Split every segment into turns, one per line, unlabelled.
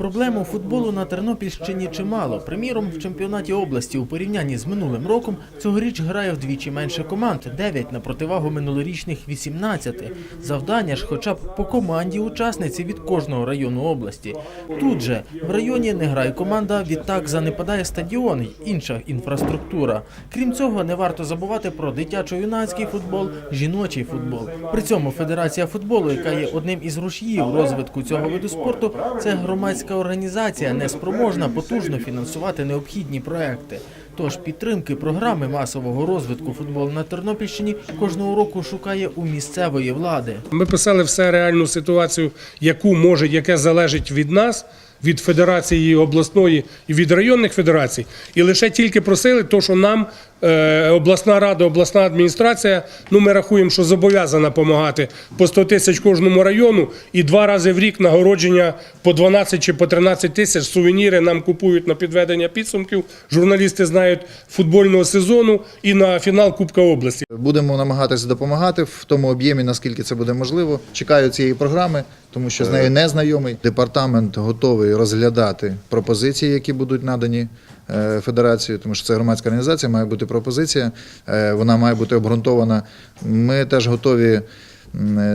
Проблем у футболу на Тернопільщині чимало. Приміром, в чемпіонаті області у порівнянні з минулим роком цьогоріч грає вдвічі менше команд 9 на противагу минулорічних 18. Завдання ж хоча б по команді учасниці від кожного району області. Тут же в районі не грає команда, відтак занепадає стадіон й інша інфраструктура. Крім цього, не варто забувати про дитячо-юнацький футбол, жіночий футбол. При цьому Федерація футболу, яка є одним із рушіїв розвитку цього виду спорту, це громадська організація, не спроможна потужно фінансувати необхідні проекти. Тож підтримки програми масового розвитку футболу на Тернопільщині кожного року шукає у місцевої влади.
Ми писали все реальну ситуацію, яку може, яке залежить від нас, від федерації обласної і від районних федерацій, і лише тільки просили, то що нам е, обласна рада, обласна адміністрація. Ну ми рахуємо, що зобов'язана допомагати по 100 тисяч кожному району, і два рази в рік нагородження по 12 чи по 13 тисяч сувеніри нам купують на підведення підсумків. Журналісти знають футбольного сезону і на фінал Кубка області.
Будемо намагатися допомагати в тому об'ємі, наскільки це буде можливо. Чекаю цієї програми, тому що з нею не знайомий. Департамент готовий розглядати пропозиції, які будуть надані е, федерацією, тому що це громадська організація, має бути пропозиція, е, вона має бути обґрунтована. Ми теж готові.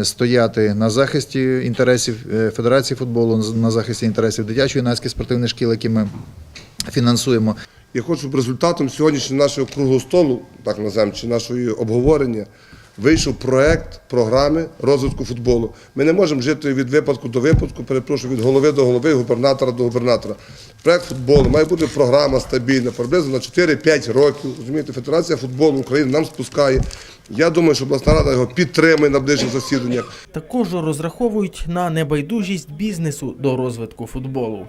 Стояти на захисті інтересів е, Федерації футболу, на захисті інтересів дитячо-юнацьких спортивних шкіл, які ми фінансуємо.
Я хочу, щоб результатом сьогоднішнього нашого круглого столу, так називаємо, чи нашої обговорення, вийшов проект програми розвитку футболу. Ми не можемо жити від випадку до випадку, перепрошую, від голови до голови, губернатора до губернатора. Проект футболу має бути програма стабільна, приблизно на 4-5 років. Розумієте, Федерація футболу України нам спускає. Я думаю, що обласна рада його підтримує на ближчих засіданнях.
Також розраховують на небайдужість бізнесу до розвитку футболу.